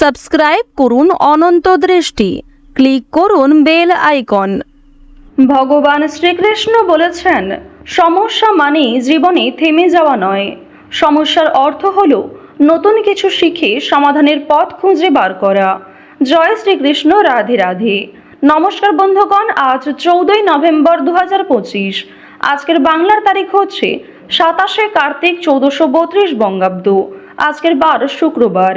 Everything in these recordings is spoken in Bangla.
সাবস্ক্রাইব করুন অনন্ত দৃষ্টি। ক্লিক করুন বেল আইকন। ভগবান শ্রীকৃষ্ণ বলেছেন, সমস্যা মানেই জীবনে থেমে যাওয়া নয়। সমস্যার অর্থ হল নতুন কিছু শিখে সমাধানের পথ খুঁজে বার করা। জয় শ্রীকৃষ্ণ, রাধে রাধে। নমস্কার বন্ধুগণ, আজ চৌদ্দই নভেম্বর দু হাজার পঁচিশ। আজকের বাংলার তারিখ হচ্ছে সাতাশে কার্তিক চৌদ্দশো বত্রিশ বঙ্গাব্দ। আজকের বার শুক্রবার।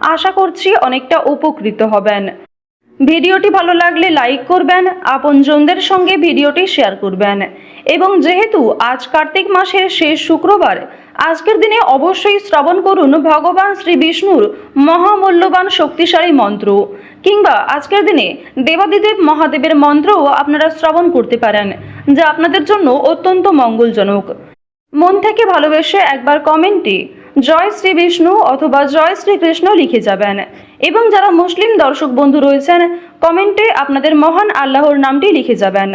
আশা করছি অনেকটা উপকৃত হবেন। ভিডিওটি ভালো লাগলে লাইক করবেন, আপনজনদের সঙ্গে ভিডিওটি শেয়ার করবেন। এবং যেহেতু আজ কার্তিক মাসের শেষ শুক্রবার, আজকের দিনে অবশ্যই শ্রবণ করুন ভগবান শ্রী বিষ্ণুর মহামূল্যবান শক্তিশালী মন্ত্র। কিংবা আজকের দিনে দেবাদিদেব মহাদেবের মন্ত্রও আপনারা শ্রবণ করতে পারেন, যা আপনাদের জন্য অত্যন্ত মঙ্গলজনক। মন থেকে ভালোবেসে একবার কমেন্টে জয় শ্রী বিষ্ণু অথবা জয় শ্রীকৃষ্ণ লিখে যাবেন। এবং যারা মুসলিম দর্শক বন্ধু রয়েছেন, কমেন্টে আপনাদের মহান আল্লাহর নামটি লিখে যাবেন।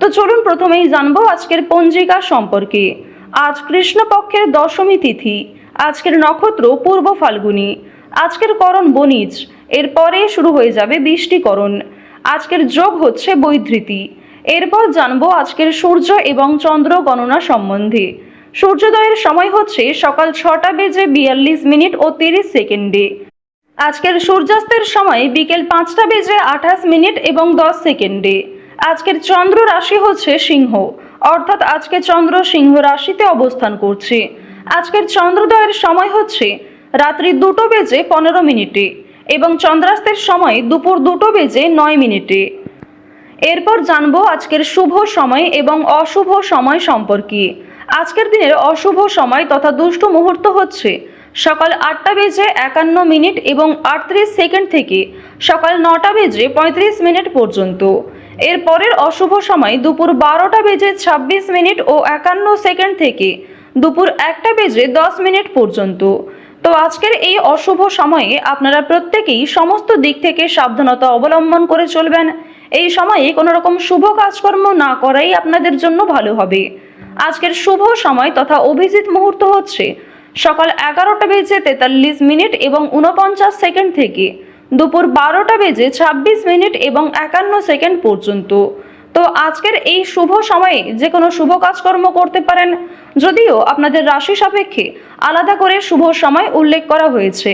তো চলুন প্রথমেই জানব আজকের পঞ্জিকা সম্পর্কে। আজ কৃষ্ণপক্ষের দশমী তিথি, আজকের নক্ষত্র পূর্ব ফাল্গুনী। আজকের করণ বনিজ এরপরে শুরু হয়ে যাবে বৃষ্টিকরণ। আজকের যোগ হচ্ছে বৈধৃতি। এরপর জানব আজকের সূর্য এবং চন্দ্র গণনা সম্বন্ধে। সূর্যোদয়ের সময় হচ্ছে সকাল ছটা বেজে বিয়াল্লিশ মিনিট ও তিরিশ সেকেন্ডে। আজকের সূর্যাস্তের সময় বিকেল পাঁচটা বেজে আঠাশ মিনিট এবং দশ সেকেন্ডে। আজকের চন্দ্র রাশি হচ্ছে সিংহ, অর্থাৎ আজকে চন্দ্র সিংহ রাশিতে অবস্থান করছে। আজকের চন্দ্রোদয়ের সময় হচ্ছে রাত্রি দুটো বেজে পনেরো মিনিটে এবং চন্দ্রাস্তের সময় দুপুর দুটো বেজে নয় মিনিটে। এরপর জানব আজকের শুভ সময় এবং অশুভ সময় সম্পর্কে। আজকের দিনের অশুভ সময় তথা দুষ্ট মুহূর্ত হচ্ছে। সকাল আটটা বেজে একান্ন মিনিট এবং আটত্রিশ সেকেন্ড থেকে সকাল নটা বেজে পঁয়ত্রিশ মিনিট পর্যন্ত। এর পরের অশুভ সময় দুপুর বারোটা বেজে ছাব্বিশ মিনিট ও একান্ন সেকেন্ড থেকে দুপুর একটা বেজে দশ মিনিট পর্যন্ত। তো আজকের এই অশুভ সময়ে আপনারা প্রত্যেকেই সমস্ত দিক থেকে সাবধানতা অবলম্বন করে চলবেন। এই সময়ে কোনো রকম শুভ কাজকর্ম না করাই আপনাদের জন্য ভালো হবে। আজকের শুভ সময় তথা অভিজিৎ মুহূর্ত হচ্ছে সকাল এগারোটা বেজে তেতাল্লিশ মিনিট এবং উনপঞ্চাশ সেকেন্ড থেকে দুপুর বারোটা বেজে ছাব্বিশ মিনিট এবং একান্ন সেকেন্ড পর্যন্ত। তো আজকের এই শুভ সময়ে যে কোনো শুভ কাজকর্ম করতে পারেন যদিও আপনাদের রাশি সাপেক্ষে আলাদা করে শুভ সময় উল্লেখ করা হয়েছে।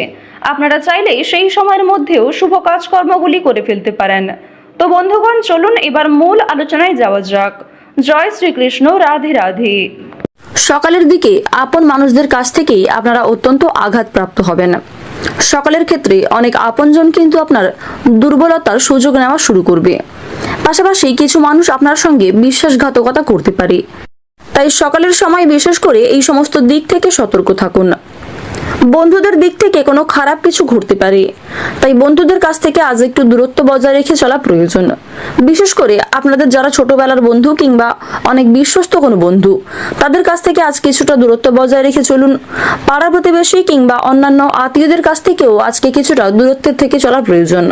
আপনারা চাইলে সেই সময়ের মধ্যেও শুভ কাজকর্মগুলি করে ফেলতে পারেন। তো বন্ধুগণ, চলুন এবার মূল আলোচনায় যাওয়া যাক। জয় শ্রীকৃষ্ণ, রাধে রাধে। সকালের দিকে আপন মানুষদের কাছ থেকেই আপনারা অত্যন্ত আঘাতপ্রাপ্ত হবেন। সকালের ক্ষেত্রে অনেক আপনজন কিন্তু আপনার দুর্বলতার সুযোগ নেওয়া শুরু করবে। পাশাপাশি কিছু মানুষ আপনার সঙ্গে বিশ্বাসঘাতকতা করতে পারে। তাই সকালের সময় বিশেষ করে এই সমস্ত দিক থেকে সতর্ক থাকুন। বন্ধুদের দিক থেকে কোনো খারাপ কিছু ঘটতে পারে। তাই বন্ধুদের কাছ থেকে আজ একটু দূরত্ব বজায় রেখে চলা প্রয়োজন। বিশেষ করে আপনাদের যারা ছোটবেলার বন্ধু কিংবা অনেক বিশ্বস্ত কোনো বন্ধু, তাদের কাছ থেকে আজ কিছুটা দূরত্ব বজায় রেখে চলুন। পাড়া প্রতিবেশী কিংবা অন্যান্য আত্মীয়দের কাছ থেকেও আজকে কিছুটা দূরত্বের থেকে চলা প্রয়োজন।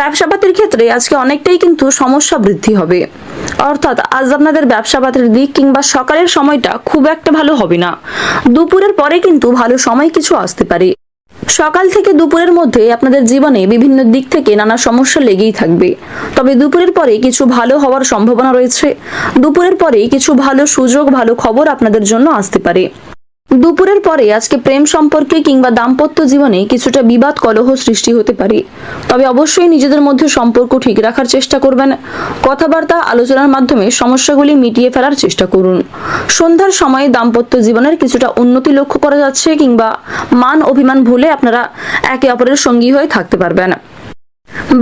ব্যবসাপাতির ক্ষেত্রে আজকে অনেকটাই কিন্তু সমস্যা বৃদ্ধি হবে। অর্থাৎ আজ আপনাদের ব্যবসাপাতির দিক কিংবা সকালের সময়টা খুব একটা ভালো হবে না। দুপুরের পরে কিন্তু ভালো সময় কিছু আসতে পারে। সকাল থেকে দুপুরের মধ্যে আপনাদের জীবনে বিভিন্ন দিক থেকে নানা সমস্যা লেগেই থাকবে। তবে দুপুরের পরে কিছু ভালো হওয়ার সম্ভাবনা রয়েছে। দুপুরের পরে কিছু ভালো সুযোগ, ভালো খবর আপনাদের জন্য আসতে পারে। দুপুরের পরে আজকে প্রেম সম্পর্কে কিংবা দাম্পত্য জীবনে কিছুটা বিবাদ কলহ সৃষ্টি হতে পারে। তবে অবশ্যই নিজেদের মধ্যে সম্পর্ক ঠিক রাখার চেষ্টা করবেন। কথাবার্তা, আলোচনার মাধ্যমে সমস্যাগুলি মিটিয়ে ফেলার চেষ্টা করুন। সন্ধ্যার সময়ে দাম্পত্য জীবনের কিছুটা উন্নতি লক্ষ্য করা যাচ্ছে কিংবা মান অভিমান ভুলে আপনারা একে অপরের সঙ্গী হয়ে থাকতে পারবেন।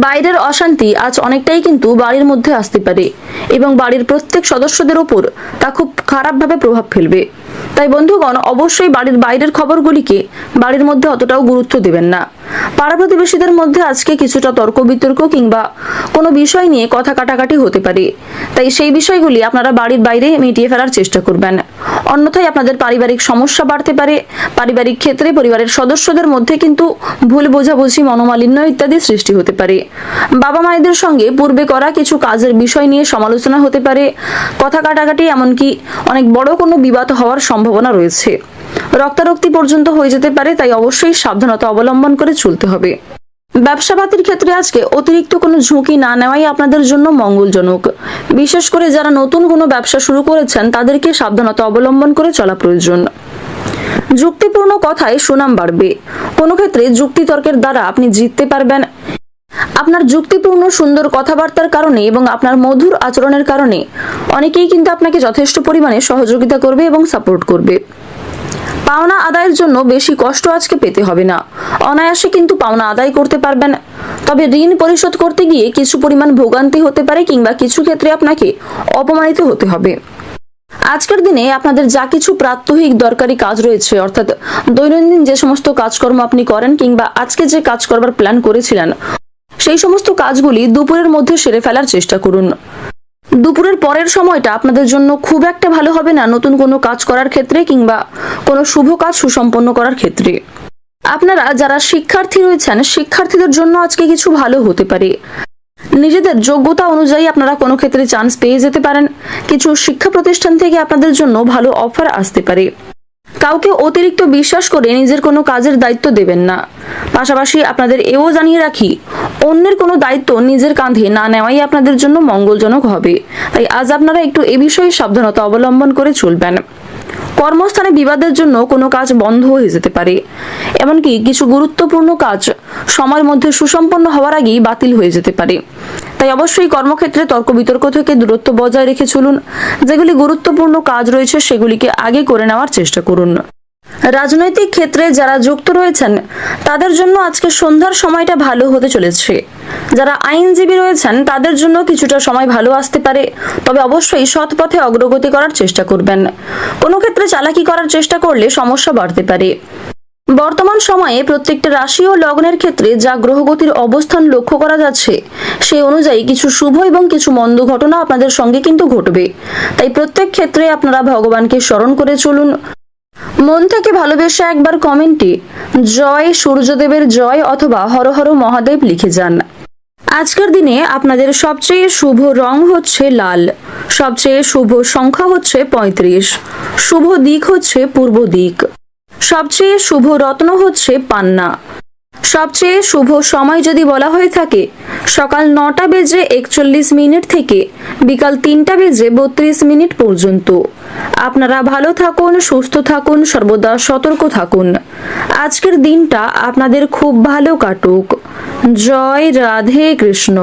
বাইরের অশান্তি আজ অনেকটাই কিন্তু বাড়ির মধ্যে আসতে পারে এবং বাড়ির প্রত্যেক সদস্যদের ওপর তা খুব খারাপভাবে প্রভাব ফেলবে। তাই বন্ধুগণ অবশ্যই বাড়ির বাইরের খবরগুলিকে বাড়ির মধ্যে অতটাও গুরুত্ব দেবেন না। পাড়া প্রতিবেশীদের মধ্যে আজকে কিছুটা তর্ক বিতর্ক কিংবা কোনো বিষয় নিয়ে কথা কাটাকাটি হতে পারে। তাই সেই বিষয়গুলি আপনারা বাড়ির বাইরে মিটিয়ে ফেলার চেষ্টা করবেন। অন্যথায় আপনাদের পারিবারিক সমস্যা বাড়তে পারে। পারিবারিক ক্ষেত্রে পরিবারের সদস্যদের মধ্যে কিন্তু ভুল বোঝাবুঝি, মনোমালিন্য ইত্যাদি সৃষ্টি হতে পারে। বাবা মায়েদের সঙ্গে পূর্বে করা কিছু কাজের বিষয় নিয়ে সমালোচনা হতে পারে। কথা কাটাকাটি এমনকি অনেক বড় কোনো বিবাদ হওয়ার সম্ভাবনা রয়েছে। রক্তারক্তি পর্যন্ত হয়ে যেতে পারে, তাই অবশ্যই সাবধানতা অবলম্বন করে চলতে হবে। ব্যবসাপাতির ক্ষেত্রে আজকে অতিরিক্ত কোনো ঝুঁকি না নেওয়াই আপনাদের জন্য মঙ্গলজনক। বিশেষ করে যারা নতুন কোনো ব্যবসা শুরু করেছেন, তাদেরকে সাবধানতা অবলম্বন করে চলা প্রয়োজন। যুক্তিপূর্ণ কথায় সুনাম বাড়বে। কোনো ক্ষেত্রে যুক্তিতর্কের দ্বারা আপনি জিততে পারবেন। আপনার যুক্তিপূর্ণ সুন্দর কথাবার্তার কারণে এবং আপনার মধুর আচরণের কারণে অনেকেই কিন্তু আপনাকে যথেষ্ট পরিমাণে সহযোগিতা করবে এবং সাপোর্ট করবে। পাওনা আদায়ের জন্য বেশি কষ্ট আজকে পেতে হবে না। অনায়াসে কিন্তু পাওনা আদায় করতে পারবেন। তবে ঋণ পরিশোধ করতে গিয়ে কিছু পরিমাণ ভোগান্তি হতে পারে কিংবা কিছু ক্ষেত্রে আপনাকে অপমানিত হতে হবে। আজকের দিনে আপনাদের যা কিছু প্রাত্যহিক দরকারি কাজ রয়েছে, অর্থাৎ দৈনন্দিন যে সমস্ত কাজকর্ম আপনি করেন কিংবা আজকে যে কাজ করবার প্ল্যান করেছিলেন, সেই সমস্ত কাজগুলি দুপুরের মধ্যে সেরে ফেলার চেষ্টা করুন। দুপুরের পরের সময়টা আপনাদের জন্য খুব একটা ভালো হবে না নতুন কোনো কাজ করার ক্ষেত্রে কিংবা কোনো শুভ কাজ সুসম্পন্ন করার ক্ষেত্রে। আপনারা যারা শিক্ষার্থী রয়েছেন, শিক্ষার্থীদের জন্য আজকে কিছু ভালো হতে পারে। নিজেদের যোগ্যতা অনুযায়ী আপনারা কোনো ক্ষেত্রে চান্স পেয়ে যেতে পারেন। কিছু শিক্ষা প্রতিষ্ঠান থেকে আপনাদের জন্য ভালো অফার আসতে পারে। কাউকে অতিরিক্ত বিশ্বাস করে নিজের কোনো কাজের দায়িত্ব দেবেন না। পাশাপাশি আপনাদের এও জানিয়ে রাখি অন্যের কোনো দায়িত্ব নিজের কাঁধে না নেওয়াই আপনাদের জন্য মঙ্গলজনক হবে। তাই আজ আপনারা একটু এ বিষয়ে সাবধানতা অবলম্বন করে চলবেন। কর্মস্থানে বিবাদের জন্য কোনো কাজ বন্ধ হয়ে যেতে পারে। এমনকি কিছু গুরুত্বপূর্ণ কাজ সময়ের মধ্যে সুসম্পন্ন হওয়ার আগেই বাতিল হয়ে যেতে পারে। তাই অবশ্যই কর্মক্ষেত্রে তর্ক বিতর্ক থেকে দূরত্ব বজায় রেখে চলুন। যেগুলি গুরুত্বপূর্ণ কাজ রয়েছে সেগুলিকে আগে করে নেওয়ার চেষ্টা করুন। রাজনৈতিক ক্ষেত্রে যারা যুক্ত রয়েছেন, তাদের জন্য আজকে সন্ধ্যার সময়টা ভালো হতে চলেছে। যারা আইনজীবী রয়েছেন, তাদের জন্য কিছুটা সময় ভালো আসতে পারে, তবে অবশ্যই সৎ পথে অগ্রগতি করার চেষ্টা করবেন। কোনো ক্ষেত্রে চালাকি করার চেষ্টা করলে সমস্যা বাড়তে পারে। বর্তমান সময়ে প্রত্যেকটা রাশি ও লগ্নের ক্ষেত্রে যা গ্রহগতির অবস্থান লক্ষ্য করা যাচ্ছে, সেই অনুযায়ী কিছু শুভ এবং কিছু মন্দ ঘটনা আপনাদের সঙ্গে কিন্তু ঘটবে। তাই প্রত্যেক ক্ষেত্রে আপনারা ভগবানকে স্মরণ করে চলুন। মন থেকে ভালোবেসে একবার কমেন্টে, জয় সূর্যদেবের জয় অথবা হর হর মহাদেব লিখে যান। আজকের দিনে আপনাদের সবচেয়ে শুভ রং হচ্ছে লাল, সবচেয়ে শুভ সংখ্যা হচ্ছে পঁয়ত্রিশ, শুভ দিক হচ্ছে পূর্ব দিক, সবচেয়ে শুভ রত্ন হচ্ছে পান্না সবচেয়ে শুভ সময় যদি বলা হয়ে থাকে, সকাল নটা বেজে একচল্লিশ মিনিট থেকে বিকাল তিনটা বেজে বত্রিশ মিনিট পর্যন্ত। আপনারা ভালো থাকুন, সুস্থ থাকুন, সর্বদা সতর্ক থাকুন। আজকের দিনটা আপনাদের খুব ভালো কাটুক। জয় রাধে কৃষ্ণ।